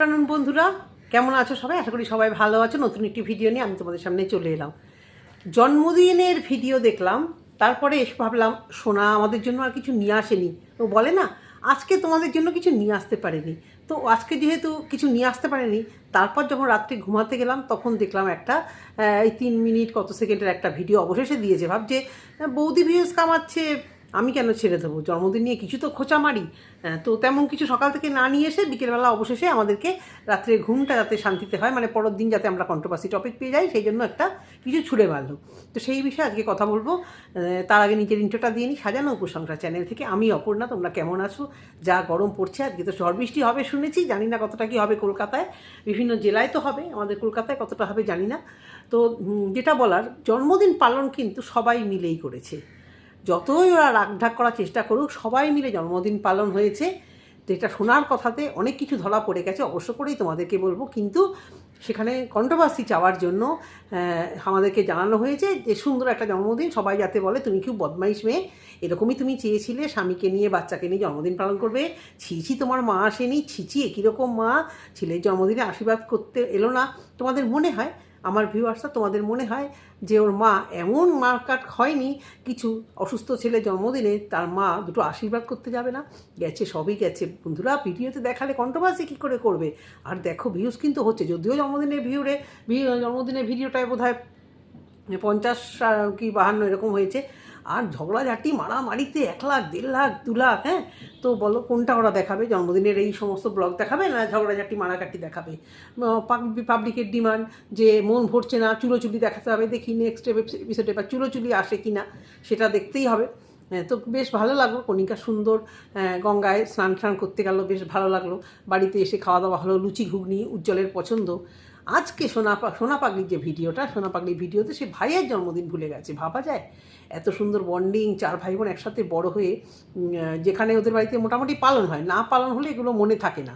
কারণ বন্ধুরা কেমন আছো সবাই? আশা করি সবাই ভালো আছো। নতুন একটি ভিডিও নিয়ে আমি তোমাদের সামনে চলে এলাম। জন্মদিনের ভিডিও দেখলাম তারপরে এসে ভাবলাম সোনা আমাদের জন্য আর কিছু নিয়ে আসেনি। ও বলে না আজকে তোমাদের জন্য কিছু নিয়ে আসতে পারেনি। তো আজকে যেহেতু কিছু নিয়ে আসতে পারেনি তারপর যখন রাত্রে ঘুমাতে গেলাম তখন দেখলাম একটা এই তিন মিনিট কত সেকেন্ডের একটা ভিডিও অবশেষে দিয়েছে। ভাবছে আহ, বৌদি ভিউজ কামাচ্ছে আমি কেন ছেড়ে দেবো? জন্মদিন নিয়ে কিছু তো খোঁচা মারি তো তেমন কিছু সকাল থেকে না নিয়ে এসে বিকেলবেলা অবশেষে আমাদেরকে রাত্রে ঘুমটা যাতে শান্তিতে হয় মানে পরের দিন যাতে আমরা কন্ট্রোভার্সি টপিক পেয়ে যাই, সেই জন্য একটা কিছু ছুড়ে মারলো। তো সেই বিষয়ে আজকে কথা বলব। তার আগে নিজের ইন্টোটা দিয়ে নিই। সাজানো উপসংসার চ্যানেল থেকে আমি অপর্ণা, তোমরা কেমন আছো? যা গরম পড়ছে, আজকে তো ঝড় বৃষ্টি হবে, শুনেছি। জানি না কতটা কি হবে কলকাতায়। বিভিন্ন জেলায় তো হবে, আমাদের কলকাতায় কতটা হবে জানি না। তো যেটা বলার, জন্মদিন পালন কিন্তু সবাই মিলেই করেছে। যতই ওরা রাগঢাক করার চেষ্টা করুক, সবাই মিলে জন্মদিন পালন হয়েছে। তো এটা শোনার কথাতে অনেক কিছু ধরা পড়ে গেছে, অবশ্য করেই তোমাদেরকে বলব। কিন্তু সেখানে কন্ট্রোভার্সি চাওয়ার জন্য আমাদেরকে জানানো হয়েছে যে সুন্দর একটা জন্মদিন, সবাই যাতে বলে, তুমি খুব বদমাইশ মেয়ে। এরকমই তুমি চেয়েছিলে, স্বামীকে নিয়ে, বাচ্চাকে নিয়ে জন্মদিন পালন করবে। ছিছি তোমার মা আসেনি। ছিছি কীরকম মা। ছেলের জন্মদিনে আশীর্বাদ করতে এলো না। তোমাদের মনে হয় আমার ভিউয়ার্সরা তোমাদের মনে হয় যে ওর মা এমন মার কাট হয়নি, কিছু অসুস্থ ছেলে জন্মদিনে তার মা দুটো আশীর্বাদ করতে যাবে না? গেছে, সবই গেছে। বন্ধুরা, ভিডিওতে দেখালে কন্ট্রোভার্সি কী করে করবে? আর দেখো ভিউজ কিন্তু হচ্ছে। যদিও জন্মদিনের ভিউরে জন্মদিনের ভিডিওটায় বোধ হয় পঞ্চাশ কি বাহান্ন এরকম হয়েছে আর ঝগড়াঝাটি মারামারিতে এক লাখ দেড় লাখ দু লাখ হ্যাঁ? তো বলো কোনটা ওরা দেখাবে? জন্মদিনের এই সমস্ত ব্লগ দেখাবে না ঝগড়াঝাটি মারাকাটি দেখাবে? পাবলিকের ডিমান্ড যে মন ভরছে না চুলোচুলি দেখাতে হবে দেখি নেক্সট এপিসোডে বা চুলোচুলি আসে কি না সেটা দেখতেই হবে। হ্যাঁ, তো বেশ ভালো লাগল কণিকা সুন্দর আহ, গঙ্গায় স্নান টান করতে গেল বেশ ভালো লাগল। বাড়িতে এসে খাওয়া দাওয়া হলো লুচি ঘুগনি উজ্জ্বলের পছন্দ। আজকে সোনা সোনা পাগলির যে ভিডিওটা সোনা পাগলির ভিডিওতে সে ভাইয়ের জন্মদিন ভুলে গেছে, ভাবা যায়? এত সুন্দর বন্ডিং চার ভাই বোন একসাথে বড় হয়ে যেখানে ওদের বাড়িতে মোটামুটি পালন হয়। না পালন হলে এগুলো মনে থাকে না।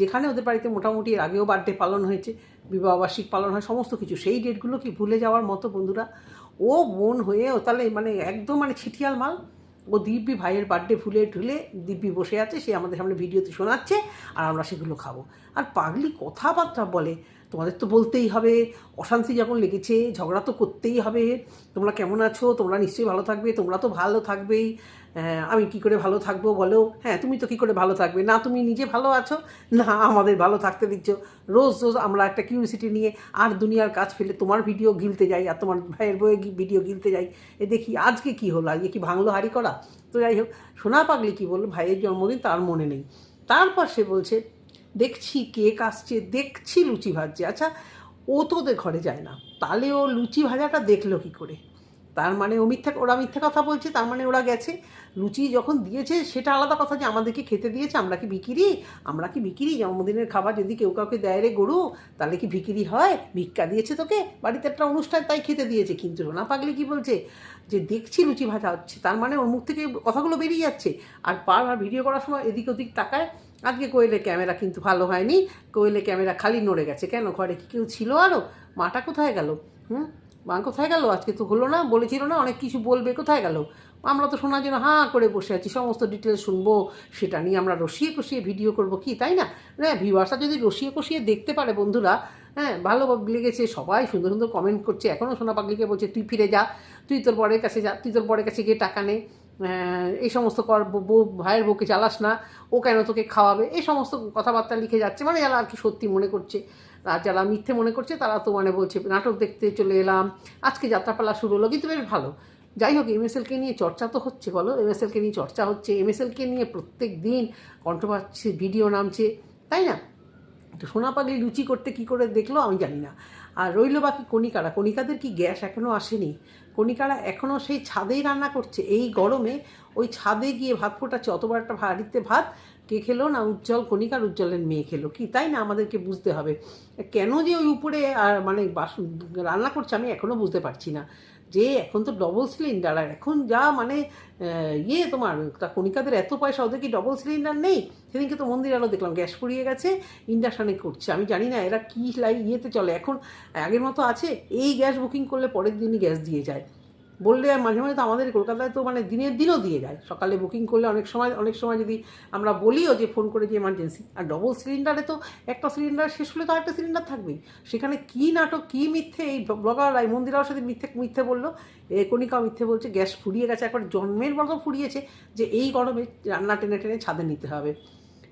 যেখানে ওদের বাড়িতে মোটামুটি এর আগেও বার্থডে পালন হয়েছে, বিবাহবার্ষিক পালন হয়, সমস্ত কিছু। সেই ডেটগুলো কি ভুলে যাওয়ার মতো বন্ধুরা? ও বোন হয়ে ও তাহলে মানে একদম মানে ছিটিয়াল মাল। ও দিব্যি ভাইয়ের বার্থডে ভুলে ঢুলে দিব্যি বসে আছে, সে আমাদের সামনে ভিডিওতে শোনাচ্ছে, আর আমরা সেগুলো খাব। আর পাগলি কথাবার্তা বলে তোমাদের তো বলতেই হবে, অশান্তি যখন লেগেছে, ঝগড়া তো করতেই হবে, তোমরা কেমন আছো? তোমরা নিশ্চয়ই ভালো থাকবে, তোমরা তো ভালো থাকবেই। আমি কি করে ভালো থাকব বলো? হ্যাঁ তুমি তো কি করে ভালো থাকবে? না, তুমি নিজে ভালো আছো? না, আমাদের ভালো থাকতে দিচ্ছ। রোজ রোজ আমরা একটা কিউরিসিটি নিয়ে আর দুনিয়ার কাজ ফেলে তোমার ভিডিও গিলতে যাই আর তোমার ভাইয়ের বইয়ে ভিডিও গিলতে যাই। এ দেখি, আজকে কি হলো? আজকে কি ভাঙলো হারি করা? তো যাই হোক, সোনা পাগলি কি বলল? ভাইয়ের জন্মদিন তার মনে নেই। তারপর সে বলছে দেখছি কেক আসছে, দেখছি লুচি ভাজছে। আচ্ছা ও তো ওদের ঘরে যায় না। তাহলে ও লুচি ভাজাটা দেখল কি করে? তার মানে ও মিথ্যা, ওরা মিথ্যা কথা বলছে, তার মানে ওরা গেছে। লুচি যখন দিয়েছে, সেটা আলাদা কথা যে আমাদেরকে খেতে দিয়েছে, আমরা কি বিক্রি? আমরা কি বিক্রি? জন্মদিনের খাবার যদি কেউ কাউকে দেয় রে গরু, তাহলে কি বিক্রি হয়? ভিক্ষা দিয়েছে তোকে? বাড়িতে একটা অনুষ্ঠান তাই খেতে দিয়েছে। কিন্তু না পাগলি কি বলছে? যে দেখছি লুচি ভাজা হচ্ছে, তার মানে ওর মুখ থেকে কথাগুলো বেরিয়ে যাচ্ছে। আর বারবার ভিডিও করার সময় এদিক ওদিক তাকায় আজকে কোয়েলের ক্যামেরা কিন্তু ভালো হয়নি, কোয়েলের ক্যামেরা খালি নড়ে গেছে। কেন? ঘরে কি কেউ ছিল আরও মাটা কোথায় গেল? হুম? মা কোথায় গেল? আজকে তো হলো না, বলেছিল না, অনেক কিছু বলবে, কোথায় গেল? আমরা তো শোনার জন্য হাঁ করে বসে আছি, সমস্ত ডিটেলস শুনব, সেটা নিয়ে আমরা রসিয়ে কষিয়ে ভিডিও করব কি, তাই না? হ্যাঁ ভিউয়ার্সরা যদি রসিয়ে কষিয়ে দেখতে পারে বন্ধুরা হ্যাঁ ভালো লেগেছে, সবাই সুন্দর সুন্দর কমেন্ট করছে এখনও সোনা পাগলিকে বলছে, তুই ফিরে যা, তুই তোর বরের কাছে যা, তুই তোর বরের কাছে গিয়ে টাকা নে। এই সমস্ত কর, বউ- ভাইয়ের বউকে চালাস না, ও কেন তোকে খাওয়াবে? এই সমস্ত কথাবার্তা লিখে যাচ্ছে। মানে যারা আর কি সত্যি মনে করছে। আর যারা মিথ্যে মনে করছে, তারা তো মানে বলছে, নাটক দেখতে চলে এলাম, আজকে যাত্রাপালা শুরু হলো, কিন্তু বেশ ভালো। যাই হোক, এমএসএলকে নিয়ে চর্চা তো হচ্ছে, বলো। এমএসএলকে নিয়ে চর্চা হচ্ছে। এমএসএলকে নিয়ে প্রত্যেক দিন কন্ট্রোভার্সি ভিডিও নামছে, তাই না? তো সোনা পাগলি লুচি করতে কি করে দেখল আমি জানি না। আর রইল বাকি কণিকারা। কণিকাদের কি গ্যাস এখনও আসেনি? কণিকারা এখনও সেই ছাদেই রান্না করছে। এই গরমে ওই ছাদে গিয়ে ভাত ফোটাচ্ছে, অতবার একটা হাড়িতে ভাত, কে খেলো না উজ্জ্বল, কণিকার উজ্জ্বলের মেয়ে খেলো? কি, তাই না আমাদেরকে বুঝতে হবে? কেন যে ওই উপরে আর মানে বাসন রান্না করছে আমি এখনও বুঝতে পারছি না। যে এখন তো ডবল সিলিন্ডার আর এখন যা মানে ইয়ে তোমার, তা কণিকাদের এত পয়সা, ওদের কি ডবল সিলিন্ডার নেই? সেদিনকে তো মন্দির আলো দেখলাম, গ্যাস পুড়িয়ে গেছে ইন্ডাকশানে করছে। আমি জানি না এরা কী লাই ইয়েতে চলে। এখন আগের মতো আছে, এই গ্যাস বুকিং করলে পরের দিনই গ্যাস দিয়ে যায়। বললে মাঝে মাঝে তো আমাদের কলকাতায় তো মানে দিনের দিনও দিয়ে যায়। সকালে বুকিং করলে অনেক সময় অনেক সময় যদি আমরা বলিও যে ফোন করে যে এমার্জেন্সি আর ডবল সিলিন্ডারে তো একটা সিলিন্ডার শেষ হলে তো আরেকটা সিলিন্ডার থাকবেই। সেখানে কী নাটক, কী মিথ্যে, এই ব্লগার রায় মন্দিরাও সাথে মিথ্যে মিথ্যে বলল। এ কণিকাও মিথ্যে বলছে, গ্যাস ফুরিয়ে গেছে। একবার জন্মের মতো ফুরিয়েছে যে এই গরমে রান্না টেনে টেনে ছাদে নিতে হবে।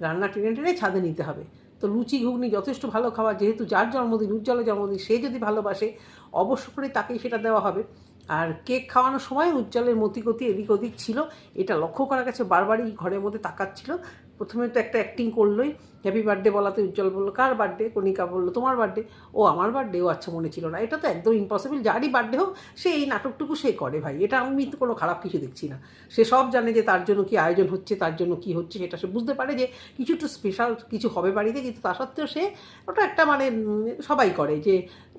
রান্না টেনে টেনে ছাদে নিতে হবে। তো লুচি, ঘুগনি যথেষ্ট ভালো খাবার। যেহেতু যার জন্মদিন, উজ্জ্বলের জন্মদিন, সে যদি ভালোবাসে, অবশ্য করে তাকেই সেটা দেওয়া হবে। আর কেক খাওয়ানোর সময় উজ্জ্বলের মতিগতি এদিক ওদিক ছিল। এটা লক্ষ্য করা গেছে বারবারই ঘরের মধ্যে তাকাচ্ছিল। প্রথমে তো একটা অ্যাক্টিং করলোই। হ্যাপি বার্থডে বলাতে উজ্জ্বল বলল, কার বার্থডে কণিকা বলল, তোমার বার্থডে ও, আমার বার্থডে ও আচ্ছা মনে ছিল না। এটা তো একদম ইম্পসিবল যারই বার্থডে হোক, সে এই নাটকটুকু সে করে ভাই। এটা আমি তো কোনো খারাপ কিছু দেখছি না। সে সব জানে যে তার জন্য কি আয়োজন হচ্ছে, তার জন্য কি হচ্ছে, সেটা সে বুঝতে পারে যে কিছু একটু স্পেশাল কিছু হবে বাড়িতে, কিন্তু তা সত্ত্বেও সে ওটা একটা মানে সবাই করে যে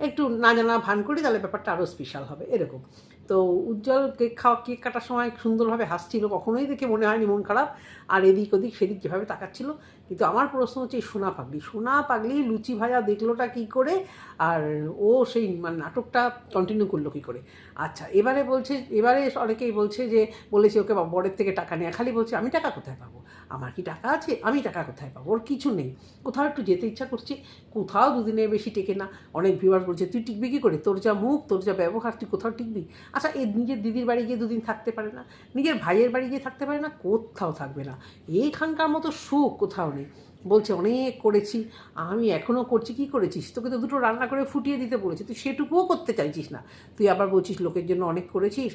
একটু না জানা ভান করি, তাহলে ব্যাপারটা আরও স্পেশাল হবে, এরকম। তো উজ্জ্বল কেক খাওয়া, কেক কাটার সময় সুন্দরভাবে হাসছিল, কখনোই দেখে মনে হয়নি মন খারাপ। আর এদিক ওদিক, সেদিক যেভাবে তাকাচ্ছিল কিন্তু আমার প্রশ্ন হচ্ছে সোনা পাগলি। সোনা পাগলি লুচি ভাজা দেখলোটা কী করে? আর ও সেই মানে নাটকটা কন্টিনিউ করল কী করে? আচ্ছা এবারে বলছে, এবারে অনেকেই বলছে যে, বলেছে ওকে বরের থেকে টাকা নেয়। খালি বলছে, আমি টাকা কোথায় পাবো? আমার কি টাকা আছে? আমি টাকা কোথায় পাবো? ওর কিছু নেই। কোথাও একটু যেতে ইচ্ছা করছে। কোথাও দুদিনের বেশি টেকে না। অনেক ভিউয়ার বলছে, তুই টিকবি কী করে? তোর যা মুখ, তোর যা ব্যবহার, তুই কোথাও টিকবি? আচ্ছা এ নিজের দিদির বাড়ি গিয়ে দুদিন থাকতে পারে না। নিজের ভাইয়ের বাড়ি গিয়ে থাকতে পারে না? কোথাও থাকবে না। এইখানকার মতো সুখ কোথাও নেই বলছে, অনেক করেছি, আমি এখনও করছি, কি করেছিস? তোকে তো দুটো রান্না করে ফুটিয়ে দিতে বলেছি, তুই সেটুকুও করতে চাইছিস না। তুই আবার বলছিস, লোকের জন্য অনেক করেছিস?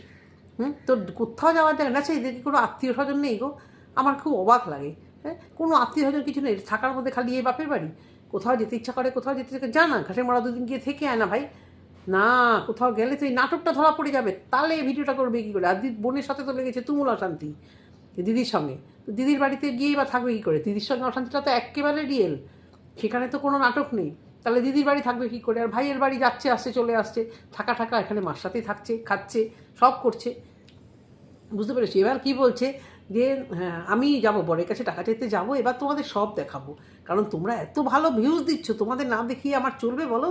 হুম? তোর কোথাও যাওয়ার জায়গা না সেই দেখি কোনো আত্মীয় স্বজন নেই গো। আমার খুব অবাক লাগে হ্যাঁ? কোনো আত্মীয় স্বজন কিছু নেই, থাকার মধ্যে খালি এই বাপের বাড়ি। কোথাও যেতে ইচ্ছা করে, কোথাও যেতে ইচ্ছা যা না ঘাটে মারা দুদিন গিয়ে থেকে আয় না ভাই। না, কোথাও গেলে তো এই নাটকটা ধরা পড়ে যাবে। তাহলে ভিডিওটা করবে কী করে? আর বোনের সাথে তো লেগেছে তুমুল অশান্তি। দিদির সঙ্গে। তো দিদির বাড়িতে গিয়েই বা থাকবে কী করে? দিদির সঙ্গে অশান্তিটা তো একেবারে রিয়েল সেখানে তো কোনো নাটক নেই। তাহলে দিদির বাড়ি থাকবে কী করে? আর ভাইয়ের বাড়ি যাচ্ছে, আসছে, চলে আসছে, থাকা থাকা এখানে মার সাথেই থাকছে, খাচ্ছে, সব করছে। বুঝতে পেরেছি? এবার কি বলছে? যে হ্যাঁ আমি যাব, বরের কাছে টাকা চাইতে যাব, এবার তোমাদের সব দেখাবো। কারণ তোমরা এত ভালো ভিউজ দিচ্ছ, তোমাদের না দেখিয়ে আমার চলবে বলো?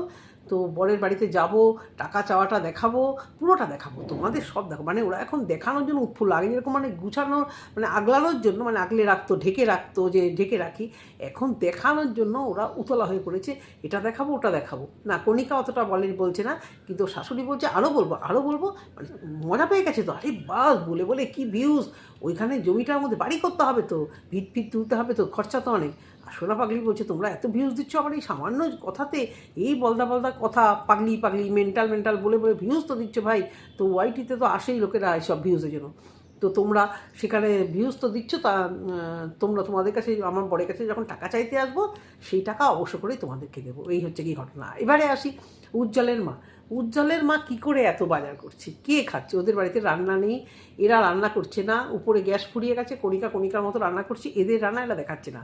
তো বরের বাড়িতে যাব, টাকা চাওয়াটা দেখাবো, পুরোটা দেখাবো। তোমাদের সব দেখো মানে ওরা এখন দেখানোর জন্য উৎফুল্ল, আগে যেরকম মানে গুছানো মানে আগলানোর জন্য মানে আগলে রাখতো, ঢেকে রাখতো, যে ঢেকে রাখি, এখন দেখানোর জন্য ওরা উতলা হয়ে পড়েছে। এটা দেখাবো, ওটা দেখাবো। না, কণিকা অতটা বলে, বলছে না, কিন্তু শাশুড়ি বলছে আরও বলব আরও বলব মানে মজা পেয়ে গেছে তো। আরে বাস, বলে বলে কি ভিউজ ওইখানে জমিটার মধ্যে বাড়ি করতে হবে তো, ভিত ফিট তুলতে হবে তো, খরচা তো অনেক। আর সোনা পাগলি বলছে, তোমরা এত ভিউজ দিচ্ছ আমার এই সামান্য কথাতে, এই বলদা বলদা কথা পাগলি পাগলি মেন্টাল মেন্টাল বলে বলে ভিউজ তো দিচ্ছে ভাই। তো ওয়াইটিতে তো আসেই লোকেরা এইসব ভিউজের জন্য। তো তোমরা সেখানে ভিউজ তো দিচ্ছ, তা তোমরা তোমাদের কাছে, আমার বরের কাছে যখন টাকা চাইতে আসব, সেই টাকা অবশ্য করেই তোমাদেরকে দেবো। এই হচ্ছে কি ঘটনা। এবারে আসি উজ্জ্বলের মা। উজ্জ্বলের মা কি করে এত বাজার করছে? কে খাচ্ছে? ওদের বাড়িতে রান্না নেই, এরা রান্না করছে না, উপরে গ্যাস ফুরিয়ে গেছে, কণিকা কণিকার মতো রান্না করছে, এদের রান্না এরা দেখাচ্ছে না।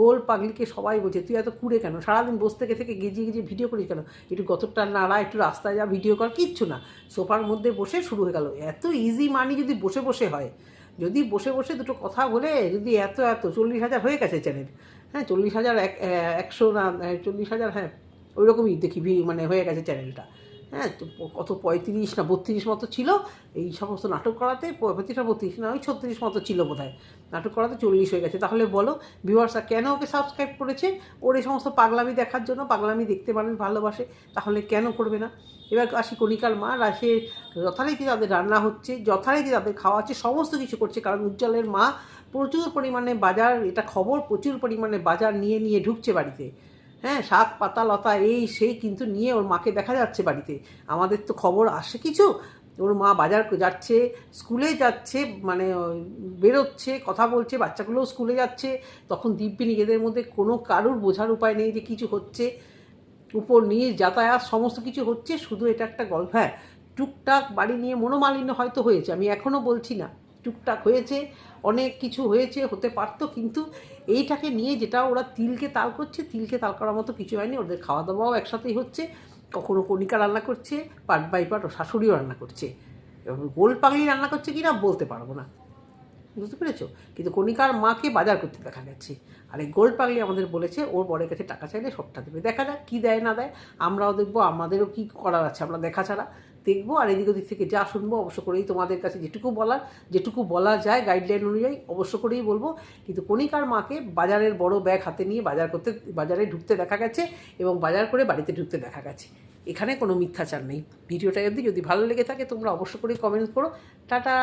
গোল পাগলিকে সবাই বলছে তুই এত কুড়ে কেন? সারাদিন বসে থেকে থেকে গেজিয়ে গেজিয়ে ভিডিও করিস কেন? একটু গতরটা নাড়া, একটু রাস্তায় যা ভিডিও কর, কিচ্ছু না। সোফার মধ্যে বসে শুরু হয়ে গেল। এত ইজি মানি যদি বসে বসে হয়, যদি বসে বসে দুটো কথা বলে, যদি এত এত, চল্লিশ হাজার হয়ে গেছে চ্যানেল হ্যাঁ চল্লিশ হাজার এক একশো না চল্লিশ হাজার হ্যাঁ ওই রকমই দেখি মানে হয়ে গেছে চ্যানেলটা হ্যাঁ কত পঁয়ত্রিশ না বত্রিশ মতো ছিল। এই সমস্ত নাটক করাতে পঁয়ত্রিশ না বত্রিশ না, ওই ছত্রিশ মতো ছিল বোধ নাটক করাতে চল্লিশ হয়ে গেছে। তাহলে বলো ভিউয়ার্সরা কেন ওকে সাবস্ক্রাইব করেছে? ওর এই সমস্ত পাগলামি দেখার জন্য পাগলামি দেখতে মানুষ ভালোবাসে, তাহলে কেন করবে না? এবার আসি কণিকার মা সে যথারীতি তাদের রান্না হচ্ছে, যথারীতি তাদের খাওয়া হচ্ছে, সমস্ত কিছু করছে। কারণ উজ্জ্বলের মা প্রচুর পরিমাণে বাজার, এটা খবর, প্রচুর পরিমাণে বাজার নিয়ে নিয়ে ঢুকছে বাড়িতে। হ্যাঁ শাক, পাতা, লতা, এই সেই কিন্তু নিয়ে ওর মাকে দেখা যাচ্ছে বাড়িতে। আমাদের তো খবর আসে কিছু। ওর মা বাজার যাচ্ছে, স্কুলে যাচ্ছে মানে বেরোচ্ছে, কথা বলছে, বাচ্চাগুলোও স্কুলে যাচ্ছে। তখন দিব্যি নিজেদের মধ্যে কোনো কারুর বোঝার উপায় নেই যে কিছু হচ্ছে। উপর নিয়ে যাতায়াত সমস্ত কিছু হচ্ছে, শুধু এটা একটা গল্প। হ্যাঁ টুকটাক বাড়ি নিয়ে মনোমালিন্য হয়তো হয়েছে, আমি এখনও বলছি না। টুকটাক হয়েছে, অনেক কিছু হয়েছে, হতে পারতো, কিন্তু এইটাকে নিয়ে যেটা ওরা তিলকে তাল করছে, তিলকে তাল করার মতো কিছু হয়নি, ওদের খাওয়া দাওয়াও একসাথেই হচ্ছে। কখনো কণিকা রান্না করছে, পাট বাই পাট, ও শাশুড়িও রান্না করছে। গোল পাগলি রান্না করছে কি না বলতে পারব না। বুঝতে পেরেছ? কিন্তু কণিকার মাকে বাজার করতে দেখা গেছে। আর এই গোল্ড পাগলি আমাদের বলেছে, ওর বরের কাছে টাকা চাইলে সবটা দেবে। দেখা যাক কী দেয়, না দেয়, আমরাও দেখব, আমাদেরও কী করার আছে, আমরা দেখা ছাড়া। দেখব আর এদিক ওদিক থেকে যা শুনব অবশ্য করেই তোমাদের কাছে যেটুকু বলার, যেটুকু বলা যায় গাইডলাইন অনুযায়ী অবশ্য করেই বলব। কিন্তু কণিকার মাকে বাজারের বড় ব্যাগ হাতে নিয়ে বাজার করতে, বাজারে ঢুকতে দেখা গেছে এবং বাজার করে বাড়িতে ঢুকতে দেখা গেছে। এখানে কোনো মিথ্যাচার নেই। ভিডিওটা অবধি যদি ভালো লেগে থাকে তোমরা অবশ্য করেই কমেন্ট করো। টাটা!